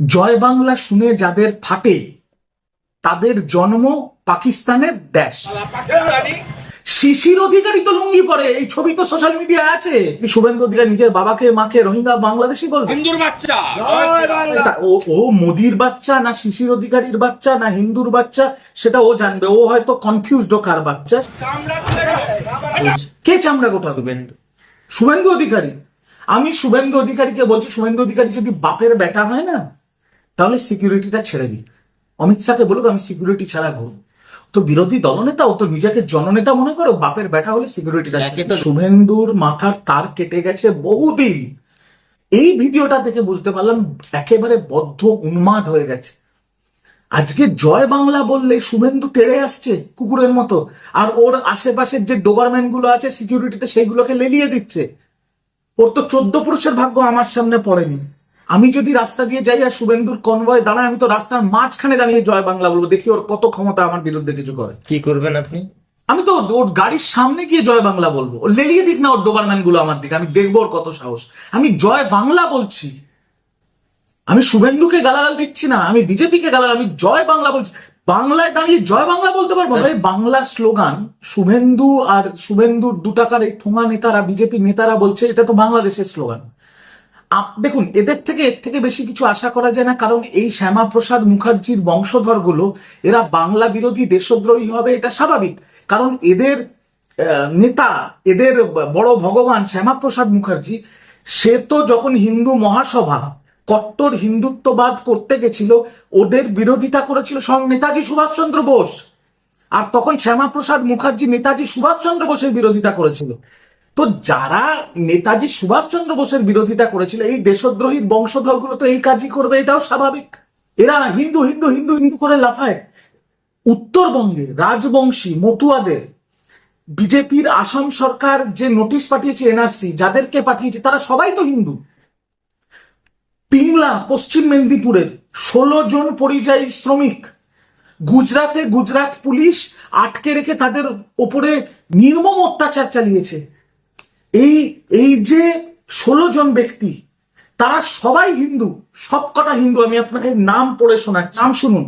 জয় বাংলা শুনে যাদের ফাটে তাদের জন্ম পাকিস্তানের দেশ। শিশির অধিকারী তো লুঙ্গি পরে এই ছবি তো সোশ্যাল মিডিয়ায় আছে। কি শুভেন্দু অধিকারী নিজের বাবাকে মাকে রোহিঙ্গা বাংলাদেশি বলবে। হিন্দুর বাচ্চা। ও ও মোদির বাচ্চা না শিশির অধিকারীর বাচ্চা না হিন্দুর বাচ্চা সেটা ও জানবে। ও হয়তো কনফিউজড ও কার বাচ্চা। কে চামড়া গোটা শুভেন্দু। শুভেন্দু অধিকারী। আমি শুভেন্দু অধিকারীকে বলছি শুভেন্দু অধিকারী যদি বাপের বেটা হয় না তাহলে সিকিউরিটিটা ছেড়ে দিই। অমিত শাহকে বলুক আমি সিকিউরিটি ছাড়া ঘুরবো। তো বিরোধী দলনেতা ও তো নিজেকে জননেতা মনে করো বাপের বেটা হলে সিকিউরিটিটা শুভেন্দুর মাথার তার কেটে গেছে বহুদিন। এই ভিডিওটা দেখে বুঝতে পারলাম একেবারে বদ্ধ উন্মাদ হয়ে গেছে। আজকে জয় বাংলা বললে শুভেন্দু তেড়ে আসছে কুকুরের মতো আর ওর আশেপাশের যে ডোবারম্যানগুলো আছে সিকিউরিটিতে সেইগুলোকে লেলিয়ে দিচ্ছে। ওর তো চোদ্দ পুরুষের ভাগ্য আমার সামনে পড়েনি। আমি যদি রাস্তা দিয়ে যাই আর শুভেন্দুর কনভয় দাঁড়ায় আমি তো রাস্তার মাঝখানে দাঁড়িয়ে জয় বাংলা বলব। দেখি ওর কত ক্ষমতা আমার বিরুদ্ধে কিছু করে। কি করবেন আপনি? আমি তো ওর গাড়ির সামনে গিয়ে জয় বাংলা বলব। ও লেলিয়ে দিক না ওর ডোবারম্যানগুলো আমার দিকে। আমি দেখব ওর কত সাহস। আমি জয় বাংলা বলছি। আমি শুভেন্দুকে গালাগাল দিচ্ছি না। আমি বিজেপিকে গালাগাল আমি জয় বাংলা বলছি। বাংলায় দাঁড়িয়ে জয় বাংলা বলতে পারব? ভাই বাংলা স্লোগান শুভেন্দু আর শুভেন্দুর দু টাকার এই ঠোঙা নেতারা বিজেপি নেতারা বলছে এটা তো বাংলাদেশের স্লোগান। দেখুন, এদের থেকে এর থেকে বেশি কিছু আশা করা যায় না, কারণ এই শ্যামাপ্রসাদ মুখার্জির বংশধরগুলো, এরা বাংলা বিরোধী দেশদ্রোহী হবে, এটা স্বাভাবিক। কারণ এদের নেতা, এদের বড় ভগবান শ্যামাপ্রসাদ মুখার্জি, সে তো যখন হিন্দু মহাসভা, কট্টর হিন্দুত্ববাদ করতে গেছিল, ওদের বিরোধিতা করেছিল স্বয়ং নেতাজি সুভাষচন্দ্র বোস। আর তখন শ্যামাপ্রসাদ মুখার্জি নেতাজি সুভাষচন্দ্র বোসের বিরোধিতা করেছিল। তো যারা নেতাজি সুভাষচন্দ্র বোসের বিরোধিতা করেছিল, এই দেশদ্রোহী বংশধরগুলো তো এই কাজই করবে, এটাও স্বাভাবিক। এরা হিন্দু হিন্দু হিন্দু হিন্দু করে লাফায়। উত্তরবঙ্গে রাজবংশী মতুয়াদের বিজেপির আসাম সরকার যে নোটিশ পাঠিয়েছে এনআরসি, যাদেরকে পাঠিয়েছে, তারা সবাই তো হিন্দু। পিংলা, পশ্চিম মেদিনীপুরের ষোলো জন পরিযায়ী শ্রমিক গুজরাটে গুজরাট পুলিশ আটকে রেখে তাদের ওপরে নির্মম অত্যাচার চালিয়েছে। এই এই যে ষোলো জন ব্যক্তি তারা সবাই হিন্দু সবকটা হিন্দু আমি আপনাকে নাম পড়ে শোনাচ্ছি। নাম শুনুন।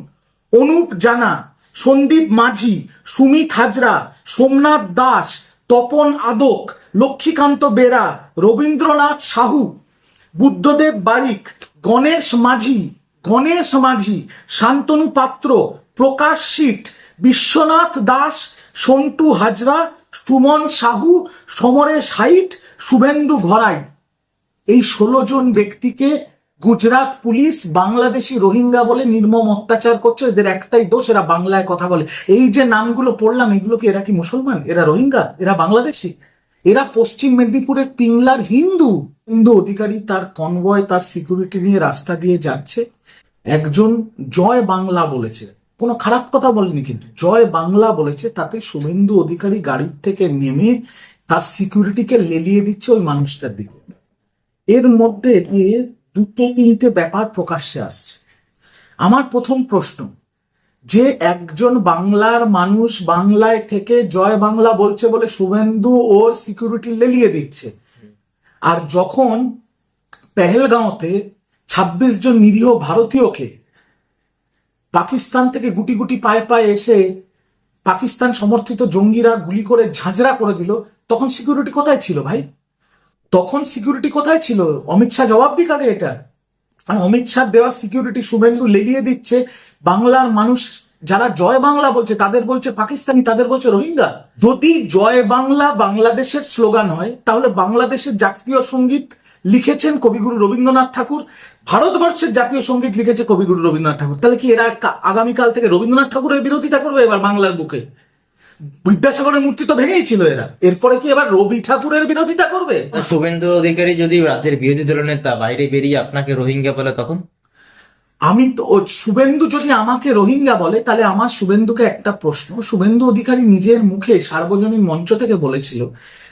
অনুপ জানা সন্দীপ মাঝি সুমিত হাজরা সোমনাথ দাস তপন আদক লক্ষ্মীকান্ত বেরা রবীন্দ্রনাথ সাহু বুদ্ধদেব বারিক গণেশ মাঝি গণেশ মাঝি শান্তনু পাত্র প্রকাশ শীত বিশ্বনাথ দাস সন্টু হাজরা সুমন সাহু, সমরেশ হাইট, শুভেন্দু ঘরাই এই ষোলো জন ব্যক্তিকে গুজরাট পুলিশ বাংলাদেশি রোহিঙ্গা বলে নির্মম অত্যাচার করছে। এদের একটাই দোষ, এরা বাংলায় কথা বলে। এই যে নামগুলো পড়লাম, এগুলো কি এরা কি মুসলমান? এরা রোহিঙ্গা? এরা বাংলাদেশি? এরা পশ্চিম মেদিনীপুরের পিংলার হিন্দু। হিন্দু অধিকারী তার কনভয়, তার সিকিউরিটি নিয়ে রাস্তা দিয়ে যাচ্ছে। একজন জয় বাংলা বলেছে। কোনো খারাপ কথা বলেনি কিন্তু। জয় বাংলা বলেছে, তাতে শুভেন্দু অধিকারী গাড়ির থেকে নেমে তার সিকিউরিটিকে লেলিয়ে দিচ্ছে ওই মানুষটার দিকে। এর মধ্যে দিয়ে দুটো তিনটে ব্যাপার প্রকাশ্যে আসছে। আমার প্রথম প্রশ্ন, যে একজন বাংলার মানুষ বাংলায় থেকে জয় বাংলা বলছে বলে শুভেন্দু ওর সিকিউরিটি লেলিয়ে দিচ্ছে, আর যখন পেহেলগাঁওতে ছাব্বিশ জন নিরীহ ভারতীয়কে পাকিস্তান থেকে গুটি গুটি পায়ে পায়ে এসে পাকিস্তান সমর্থিত জঙ্গিরা গুলি করে ঝাঁঝরা করে দিল, তখন সিকিউরিটি কোথায় ছিল ভাই? তখন সিকিউরিটি কোথায় ছিল? অমিত শাহ জবাব দিক আগে এটা। আর অমিত শাহ দেওয়া সিকিউরিটি শুভেন্দু লেলিয়ে দিচ্ছে, বাংলার মানুষ যারা জয় বাংলা বলছে, তাদের বলছে পাকিস্তানি, তাদের বলছে রোহিঙ্গা। যদি জয় বাংলা বাংলাদেশের স্লোগান হয়, তাহলে বাংলাদেশের জাতীয় সংগীত লিখেছেন কবিগুরু রবীন্দ্রনাথ ঠাকুর। ভারতবর্ষের জাতীয় সংগীত লিখেছে কবিগুরু রবীন্দ্রনাথ ঠাকুর। তাহলে কি এরা আগামীকাল থেকে রবীন্দ্রনাথ ঠাকুরের বিরোধিতা করবে এবার বাংলার বুকে? বিদ্যাসাগরের মূর্তি তো ভেঙেই ছিল এরা। এরপরে কি এবার রবি ঠাকুরের বিরোধিতা করবে? শুভেন্দু অধিকারী যদি রাজ্যের বিরোধী দলের নেতা বাইরে বেরিয়ে আপনাকে রোহিঙ্গা বলে তখন? আমি তো শুভেন্দু যদি আমাকে রোহিঙ্গা বলে তাহলে আমার শুভেন্দুকে একটা প্রশ্ন। শুভেন্দু অধিকারী নিজের মুখে সার্বজনীন মঞ্চ থেকে বলেছিল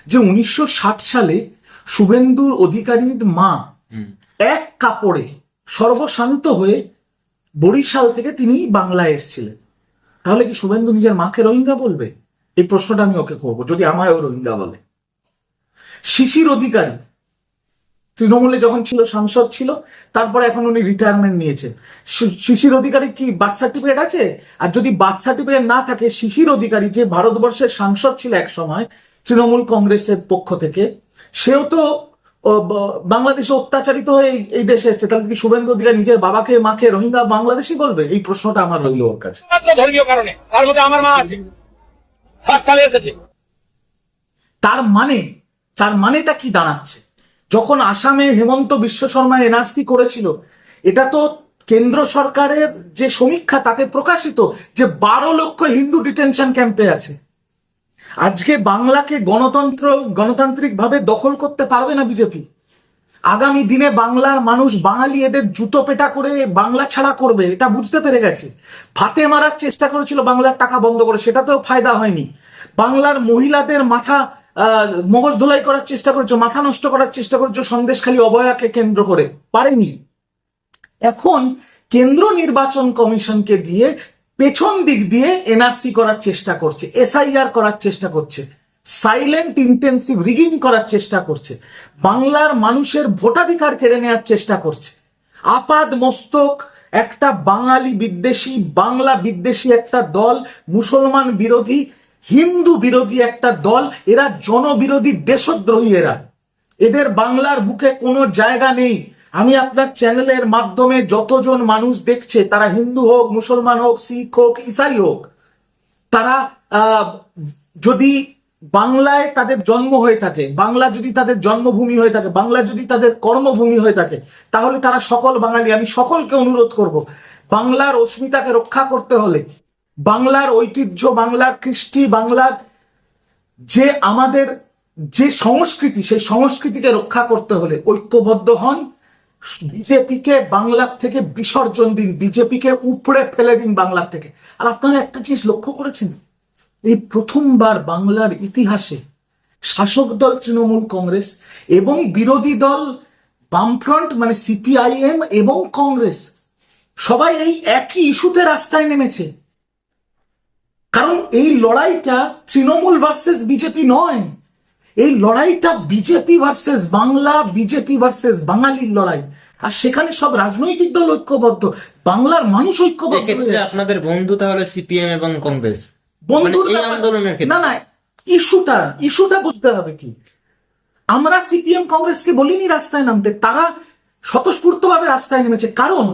যে উনিশশো ষাট সালে শুভেন্দুর অধিকারীর মা এক কাপড়ে সর্বশান্ত হয়ে বরিশাল থেকে তিনি বাংলায় এসেছিলেন। তাহলে কি শুভেন্দু নিজের মাকে রোহিঙ্গা বলবে? এই প্রশ্নটা আমি ওকে করব যদি আমায় রোহিঙ্গা বলে। শিশির অধিকারী তৃণমূলে যখন ছিল সাংসদ ছিল তারপরে এখন উনি রিটায়ারমেন্ট নিয়েছেন। শিশির অধিকারী কি বার্থ সার্টিফিকেট আছে? আর যদি বার্থ সার্টিফিকেট না থাকে শিশির অধিকারী যে ভারতবর্ষের সাংসদ ছিল এক সময় তৃণমূল কংগ্রেসের পক্ষ থেকে সেও তো বাংলাদেশে অত্যাচারিত হয়ে এই- দেশে এসছে। তাহলে কি শুভেন্দু অধিকারী নিজের বাবাকে মাকে রোহিঙ্গা বাংলাদেশি বলবে? এই প্রশ্নটা আমার রইল ওর কাছে। ধর্মীয় কারণে। তার মধ্যে আমার মা আছে। সাত সালে এসেছে। তার মানে তার মানেটা কি দাঁড়াচ্ছে? যখন আসামে হেমন্ত বিশ্ব শর্মা এনআরসি করেছিল এটা তো কেন্দ্র সরকারের যে সমীক্ষা তাতে প্রকাশিত যে বারো লক্ষ হিন্দু ডিটেনশন ক্যাম্পে আছে। আজকে বাংলাকে গণতন্ত্র গণতান্ত্রিক ভাবে দখল করতে পারবে না বিজেপি? আগামী দিনে বাংলার মানুষ বাঙালি এদের জুতো পেটা করে বাংলা ছাড়া করবে, এটা বুঝতে পেরে গেছে। ফাতে মারার চেষ্টা করেছিল বাংলার টাকা বন্ধ করে, সেটাতেও ফায়দা হয়নি। বাংলার মহিলাদের মাথা মগজ ধোলাই করার চেষ্টা করেছ, মাথা নষ্ট করার চেষ্টা করেছ সন্দেশখালী অবয়াকে কেন্দ্র করে, পারেনি। এখন কেন্দ্র নির্বাচন কমিশনকে দিয়ে পেছন দিক দিয়ে এনআরসি করার চেষ্টা করছে এসআইআর করার চেষ্টা করছে সাইলেন্ট ইন্টেন্সিভ রিগিং করার চেষ্টা করছে, বাংলার মানুষের ভোটাধিকার কেড়ে নেওয়ার চেষ্টা করছে। আপাদ মস্তক, একটা বাঙালি বিদ্বেষী, বাংলা বিদ্বেষী একটা দল, মুসলমান বিরোধী, হিন্দু বিরোধী একটা দল, এরা জনবিরোধী, দেশদ্রোহী এরা। এদের বাংলার বুকে কোনো জায়গা নেই। আমি আপনার চ্যানেলের মাধ্যমে যতজন মানুষ দেখছে, তারা হিন্দু হোক, মুসলমান হোক, শিখ হোক, ইসাই হোক, তারা যদি বাংলায় তাদের জন্ম হয়ে থাকে, বাংলা যদি তাদের জন্মভূমি হয়ে থাকে, বাংলা যদি তাদের কর্মভূমি হয়ে থাকে, তাহলে তারা সকল বাঙালি। আমি সকলকে অনুরোধ করব, বাংলার অস্মিতাকে রক্ষা করতে হলে, বাংলার ঐতিহ্য, বাংলার কৃষ্টি, বাংলার যে আমাদের যে সংস্কৃতি, সেই সংস্কৃতিকে রক্ষা করতে হলে ঐক্যবদ্ধ হন বিজেপিকে বাংলার থেকে বিসর্জন দিন, বিজেপিকে উপড়ে ফেলে দিন বাংলার থেকে। আর আপনারা একটা জিনিস লক্ষ্য করেছেন? এই প্রথমবার বাংলার ইতিহাসে শাসক দল তৃণমূল কংগ্রেস এবং বিরোধী দল বামফ্রন্ট মানে সিপিআইএম এবং কংগ্রেস, সবাই এই একই ইস্যুতে রাস্তায় নেমেছে। কারণ এই লড়াইটা তৃণমূল ভার্সেস বিজেপি নয়। এই লড়াইটা BJP versus Bangla BJP versus বাঙালির লড়াই। আর সেখানে সব রাজনৈতিক দল ঐক্যবদ্ধ বাংলার মানুষ ঐক্যবদ্ধ। আপনাদের বন্ধু তাহলে সিপিএম এবং কংগ্রেস। মানে আন্দোলনের না না ইস্যুটা ইস্যুটা বুঝতে হবে কি? আমরা সিপিএম কংগ্রেসকে বলিনি রাস্তায় নামতে তারা স্বতঃস্ফূর্তভাবে রাস্তায় নেমেছে। কারণ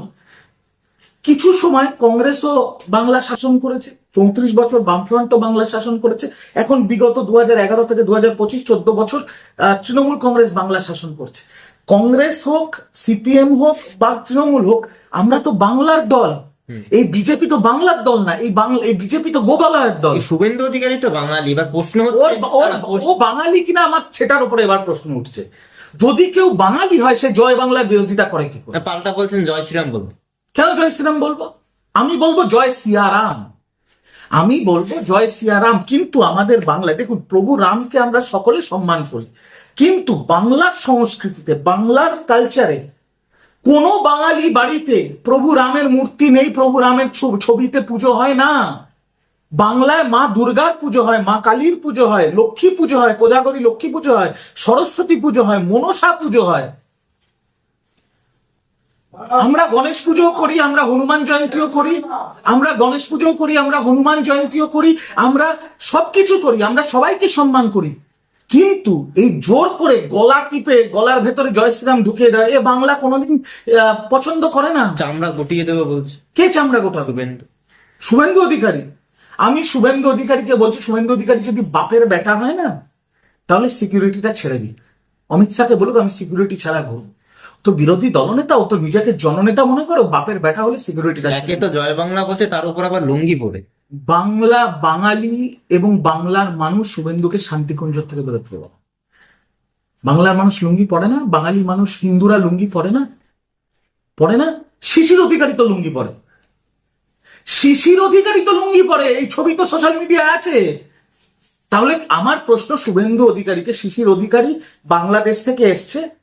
কিছু সময় কংগ্রেসও বাংলা শাসন করেছে চৌত্রিশ বছর বামফ্রন্টও বাংলা শাসন করেছে। এখন বিগত দু এগারো থেকে দু হাজার পঁচিশ চোদ্দ বছর তৃণমূল কংগ্রেস বাংলা শাসন করছে। কংগ্রেস হোক সিপিএম হোক বা তৃণমূল হোক আমরা তো বাংলার দল। এই বিজেপি তো বাংলার দল না এই বাংলা এই বিজেপি তো গোবালয়ের দল। শুভেন্দু অধিকারী তো বাঙালি এবার প্রশ্ন ও বাঙালি কিনা আমার সেটার উপরে এবার প্রশ্ন উঠছে। যদি কেউ বাঙালি হয় সে জয় বাংলার বিরোধিতা করে কি পাল্টা বলছেন জয় শ্রীরাম বলুন। কেন জয় শ্রীরাম বলব? আমি বলব জয় সিয়ারাম। আমি বলব জয় সিয়ারাম, কিন্তু আমাদের বাংলায়, দেখুন, প্রভু রামকে আমরা সকলে সম্মান করি। কিন্তু বাংলার সংস্কৃতিতে, বাংলার কালচারে কোন বাঙালি বাড়িতে প্রভু রামের মূর্তি নেই, প্রভু রামের ছবিতে পুজো হয় না। বাংলায় মা দুর্গার পুজো হয়, মা কালীর পুজো হয়, লক্ষ্মী পুজো হয়, কোজাগরী লক্ষ্মী পুজো হয়, সরস্বতী পুজো হয়, মনসা পুজো হয়। আমরা গণেশ পুজোও করি আমরা হনুমান জয়ন্তীও করি আমরা গণেশ পুজোও করি আমরা হনুমান জয়ন্তীও করি আমরা সবকিছু করি আমরা সবাইকে সম্মান করি। কিন্তু এই জোর করে গলা টিপে গলার ভেতরে জয় শ্রীরাম ঢুকিয়ে দেয় এ বাংলা কোনোদিন পছন্দ করে না। চামড়া গুটিয়ে দেবো বলছে। কে চামড়া গোটা শুভেন্দু। শুভেন্দু অধিকারী। আমি শুভেন্দু অধিকারীকে বলছি শুভেন্দু অধিকারী যদি বাপের বেটা হয় না তাহলে সিকিউরিটিটা ছেড়ে দিই অমিত শাহকে বলুক আমি সিকিউরিটি ছাড়া ঘুরব। তো বিরোধী দলনেতা ও তো নিজেকে জননেতা মনে করো বাপের বেটা হলে সিকিউরিটিটা একে তো জয় বাংলা বসে তার উপর আবার লুঙ্গি পরে। বাংলা বাঙালি এবং বাংলার মানুষ শুভেন্দুকে শান্তিকুঞ্জ থেকে বেরোতে দেবে বাংলার মানুষ লুঙ্গি পড়ে না বাঙালি মানুষ হিন্দুরা লুঙ্গি পড়ে না পড়ে না শিশির অধিকারী তো লুঙ্গি পড়ে শিশির অধিকারী তো লুঙ্গি পড়ে এই ছবি তো সোশ্যাল মিডিয়ায় আছে। তাহলে আমার প্রশ্ন শুভেন্দু অধিকারীকে শিশির অধিকারী বাংলাদেশ থেকে এসছে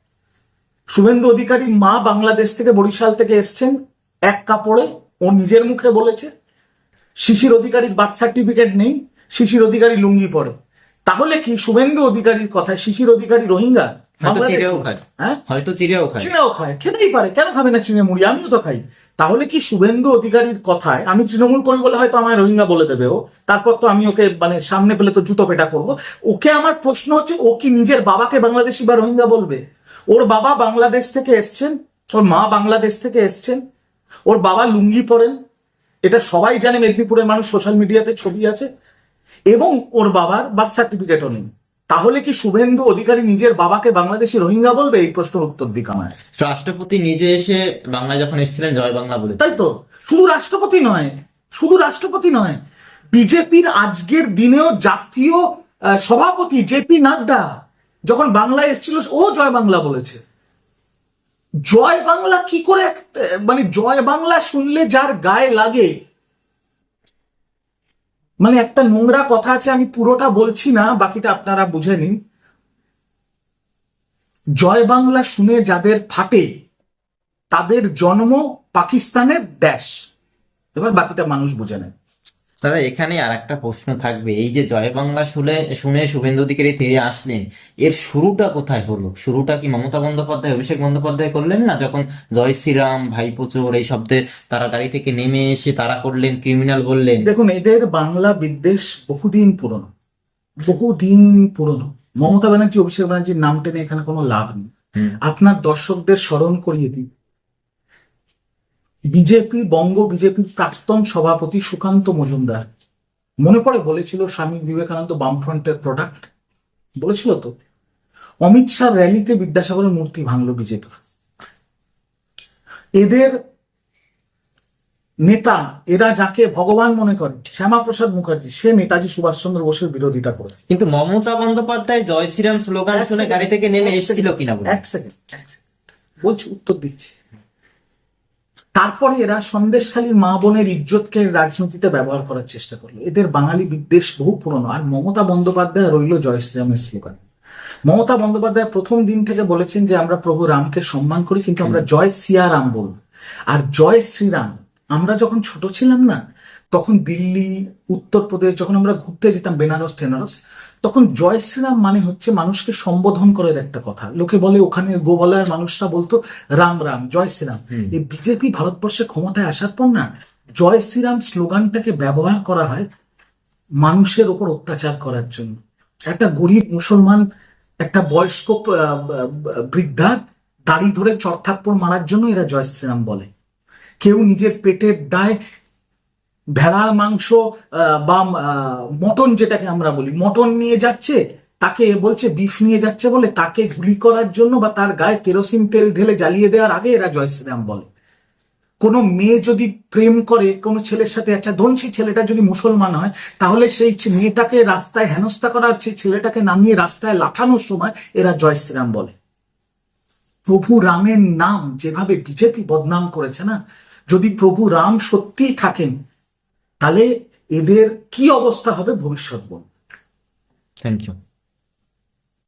শুভেন্দু অধিকারী মা বাংলাদেশ থেকে বরিশাল থেকে এসছেন এক কাপড়ে ও নিজের মুখে বলেছে শিশির অধিকারীর বার্থ সার্টিফিকেট নেই শিশির অধিকারী লুঙ্গি পরে। তাহলে কি শুভেন্দু অধিকারীর কথায় শিশির অধিকারী রোহিঙ্গা হয়তো খায়। হ্যাঁ? খায়। খেতেই পারে কেন খাবে না চিনে মুড়ি আমিও তো খাই। তাহলে কি শুভেন্দু অধিকারীর কথায় আমি তৃণমূল করি বলে হয়তো আমায় রোহিঙ্গা বলে দেবে ও। তারপর তো আমি ওকে মানে সামনে পেলে তো জুতো পেটা করব। ওকে আমার প্রশ্ন হচ্ছে ও কি নিজের বাবাকে বাংলাদেশি বা রোহিঙ্গা বলবে? ওর বাবা বাংলাদেশ থেকে এসছেন ওর মা বাংলাদেশ থেকে এসছেন ওর বাবা লুঙ্গি পরেন এটা সবাই জানে মেদিনীপুরের মানুষ সোশ্যাল মিডিয়াতে ছবি আছে এবং ওর বাবার বার্থ সার্টিফিকেটও নেই। তাহলে কি শুভেন্দু অধিকারী নিজের বাবাকে বাংলাদেশি রোহিঙ্গা বলবে? এই প্রশ্নের উত্তর দিক আমায়। রাষ্ট্রপতি নিজে এসে বাংলায় যখন এসেছিলেন জয় বাংলা বলে। তাই তো? শুধু রাষ্ট্রপতি নয় শুধু রাষ্ট্রপতি নয় বিজেপির আজকের দিনেও জাতীয় সভাপতি জেপি নাড্ডা যখন বাংলায় এসেছিল, ও জয় বাংলা বলেছে। জয় বাংলা কি করে মানে জয় বাংলা শুনলে যার গায়ে লাগে? মানে একটা নোংরা কথা আছে, আমি পুরোটা বলছি না, বাকিটা আপনারা বুঝে নিন। জয় বাংলা শুনে যাদের ফাটে, তাদের জন্ম পাকিস্তানের ড্যাশ এবার বাকিটা মানুষ বুঝে নেয়। দাদা এখানে আর একটা প্রশ্ন থাকবে। এই যে জয় বাংলা শুনে শুনে শুভেন্দু অধিকারী ফিরে আসলেন এর শুরুটা কোথায় হলো? শুরুটা কি মমতা বন্দ্যোপাধ্যায় অভিষেক বন্দ্যোপাধ্যায় করলেন না যখন জয় শ্রীরাম ভাইপো চোর এই শব্দে তারা গাড়ি থেকে নেমে এসে তারা করলেন ক্রিমিনাল বললেন? দেখুন এদের বাংলা বিদ্বেষ বহুদিন পুরনো। বহুদিন পুরনো। মমতা ব্যানার্জি অভিষেক ব্যানার্জির নাম টেনে এখানে কোনো লাভ নেই। আপনার দর্শকদের স্মরণ করিয়ে দিই বিজেপি বঙ্গ বিজেপির প্রাক্তন সভাপতি সুকান্ত মজুমদার। মনে পড়ে বলেছিল স্বামী বিবেকানন্দ বামফ্রন্টের প্রোডাক্ট বলেছিল তো। অমিত শাহ র্যালিতে বিদ্যাসাগরের মূর্তি ভাঙল বিজেপি এদের নেতা এরা যাকে ভগবান মনে করে শ্যামাপ্রসাদ মুখার্জি সে নেতাজি সুভাষচন্দ্র বোসের বিরোধিতা করে কিন্তু মমতা বন্দ্যোপাধ্যায় জয় শ্রীরাম স্লোগান শুনে গাড়ি থেকে নেমে এসেছিল কিনা এক সেকেন্ড বলছি উত্তর দিচ্ছি। তারপরে এরা সন্দেশখালীর মা বোনের ইজ্জতকে রাজনীতিতে ব্যবহার করার চেষ্টা করল। এদের বাঙালি বিদ্বেষ বহু পুরনো। আর মমতা বন্দ্যোপাধ্যায় রইল জয় শ্রীরামের স্লোগান। মমতা বন্দ্যোপাধ্যায় প্রথম দিন থেকে বলেছেন যে, আমরা প্রভু রামকে সম্মান করি, কিন্তু আমরা জয় সিয়া রাম বলব। আর জয় শ্রীরাম, আমরা যখন ছোট ছিলাম না, তখন দিল্লি, উত্তরপ্রদেশ, যখন আমরা ঘুরতে যেতাম, বেনারস, টেনারস তখন জয় শ্রীরাম মানে হচ্ছে মানুষকে সম্বোধন করার একটা কথা। লোকে বলে ওখানে গোবলার মানুষরা বলতো রাম রাম জয় শ্রীরাম এই বিজেপি ভারতবর্ষে ক্ষমতায় আসার পর না জয় শ্রীরাম স্লোগানটাকে ব্যবহার করা হয় মানুষের ওপর অত্যাচার করার জন্য। একটা গরিব মুসলমান একটা বয়স্ক আহ, আহ, বৃদ্ধা দাড়ি ধরে চরথাপ্পড় মারার জন্য এরা জয় শ্রীরাম বলে। কেউ নিজের পেটের দায় ভেড়ার মাংস বা মটন যেটাকে আমরা বলি, মটন নিয়ে যাচ্ছে, তাকে বলছে বিফ নিয়ে যাচ্ছে বলে তাকে গুলি করার জন্য বা তার গায়ে কেরোসিন তেল ঢেলে জ্বালিয়ে দেওয়ার আগে এরা জয় শ্রীরাম বলে। কোনো মেয়ে যদি প্রেম করে, কোনো ছেলের সাথে আচ্ছা সেই ছেলেটা যদি মুসলমান হয়, তাহলে সেই মেয়েটাকে রাস্তায় হেনস্থা করার, সেই ছেলেটাকে নামিয়ে রাস্তায় লাঠানোর সময় এরা জয় শ্রীরাম বলে। প্রভু রামের নাম যেভাবে বিজেপি বদনাম করেছে না, যদি প্রভু রাম সত্যিই থাকেন তাহলে এদের কি অবস্থা হবে ভবিষ্যৎ বল? Thank you